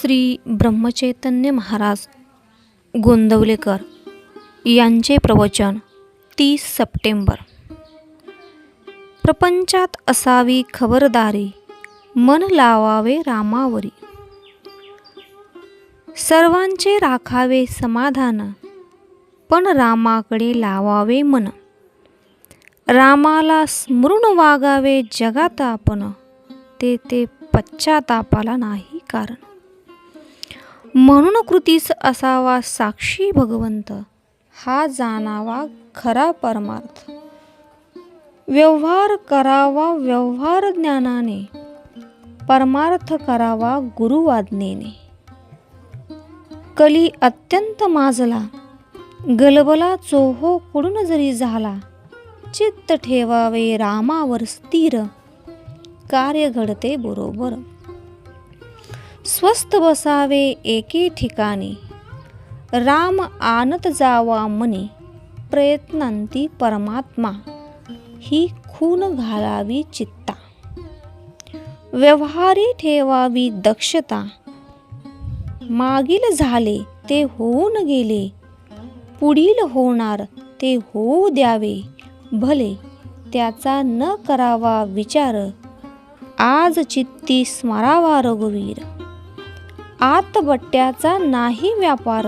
श्री ब्रह्मचैतन्य महाराज गोंदवलेकर यांचे प्रवचन तीस सप्टेंबर. प्रपंचात असावी खबरदारी मन लावावे रामावरी. सर्वांचे राखावे समाधान पण रामाकडे लावावे मन. रामाला स्मरून वागावे जगात आपण ते ते पश्चातापाला नाही कारण. म्हणून कृतीस असावा साक्षी भगवंत. हा जाणावा खरा परमार्थ. व्यवहार करावा व्यवहार ज्ञानाने. परमार्थ करावा गुरुवाज्ञेने कली अत्यंत माजला. गलबला चोहो कुडून जरी झाला. चित्त ठेवावे रामावर स्थिर. कार्य घडते बरोबर. स्वस्थ बसावे एके ठिकाणी. राम आणत जावा मनी प्रयत्नांती परमात्मा ही खून घालावी चित्ता. व्यवहारी ठेवावी दक्षता मागील झाले ते होऊन गेले पुढील होणार ते होऊ द्यावे भले त्याचा न करावा विचार आज चित्ती स्मरावा रघुवीर. आतबट्ट्याचा नाही व्यापार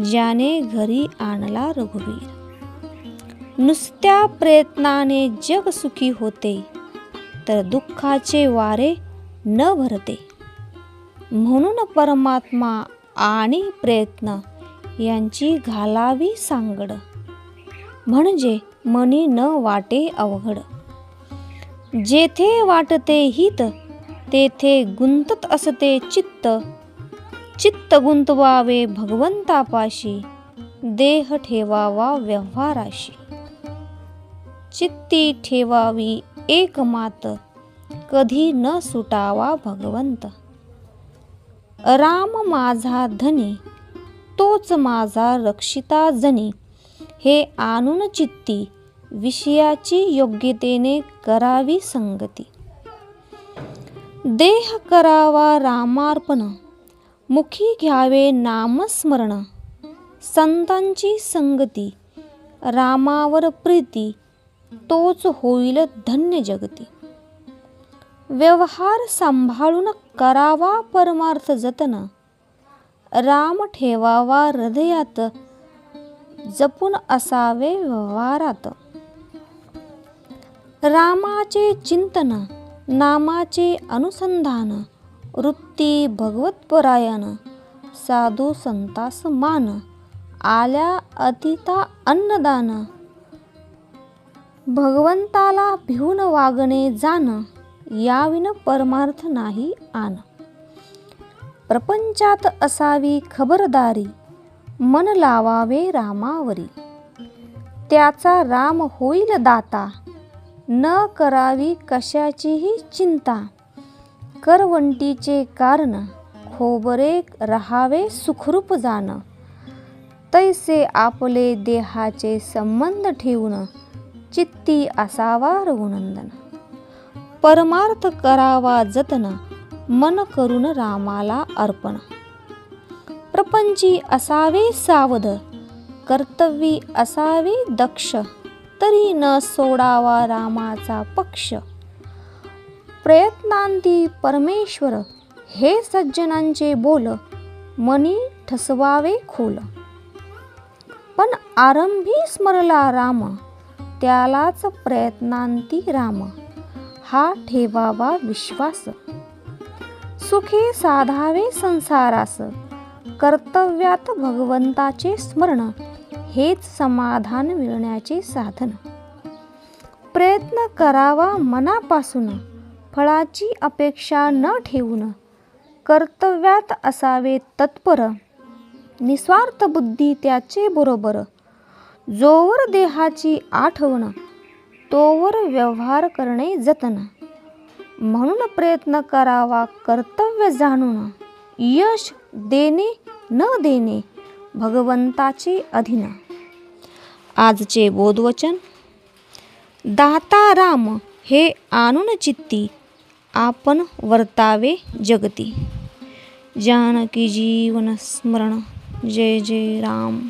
ज्याने घरी आणला रघुवीर. नुसत्या प्रयत्नाने जग सुखी होते तर दुःखाचे वारे न भरते. म्हणून परमात्मा आणि प्रयत्न यांची घालावी सांगड म्हणजे मनी न वाटे अवघड. जेथे वाटते हित तेथे गुंतत असते चित्त चित्त गुंतवावे भगवंतापाशी देह ठेवावा व्यवहाराशी. चित्ती ठेवावी एकमात कधी न सुटावा भगवंत. राम माझा धनी तोच माझा रक्षिता जनी. हे आणून चित्ती विषयाची योग्यतेने करावी संगती. देह करावा रामार्पण मुखी घ्यावे नामस्मरण. संतांची संगती रामावर प्रीती तोच होईल धन्य जगती. व्यवहार सांभाळून करावा परमार्थ जतन. राम ठेवावा हृदयात जपून असावे व्यवहारात. रामाचे चिंतन नामाचे अनुसंधान. वृत्ती भगवतपरायण साधू संतास मान आल्या अतिता अन्नदान. भगवंताला भिवून वागणे जाण याविन परमार्थ नाही आण. प्रपंचात असावी खबरदारी मन लावावे रामावरी. त्याचा राम होईल दाता न करावी कशाचीही चिंता. करवंटीचे कारण खोबरे रहावे सुखरूप जाण. तैसे आपले देहाचे संबंध ठेवून चित्ती असावा रघुनंदन. परमार्थ करावा जतन मन करून रामाला अर्पण. प्रपंची असावे सावध कर्तव्यी असावे दक्ष तरी न सोडावा रामाचा पक्ष. प्रयत्नांती परमेश्वर हे सज्जनांचे बोल मनी ठसवावे खोल. पण आरंभी स्मरला राम त्यालाच प्रयत्नांती राम हा ठेवावा विश्वास. सुखे साधावे संसारास कर्तव्यात भगवंताचे स्मरण हेच समाधान मिळण्याचे साधन. प्रयत्न करावा मनापासून फळाची अपेक्षा न ठेवून कर्तव्यात असावे तत्पर. निस्वार्थ बुद्धी त्याचे बरोबर. जोवर देहाची आठवण तोवर व्यवहार करणे जतन. म्हणून प्रयत्न करावा कर्तव्य जाणून. यश देणे न देणे भगवंताचे अधीन. आजचे बोधवचन दाता राम हे आणून चित्ती. आपण वर्तावे जगती. जानकी जीवन स्मरण. जय जय राम.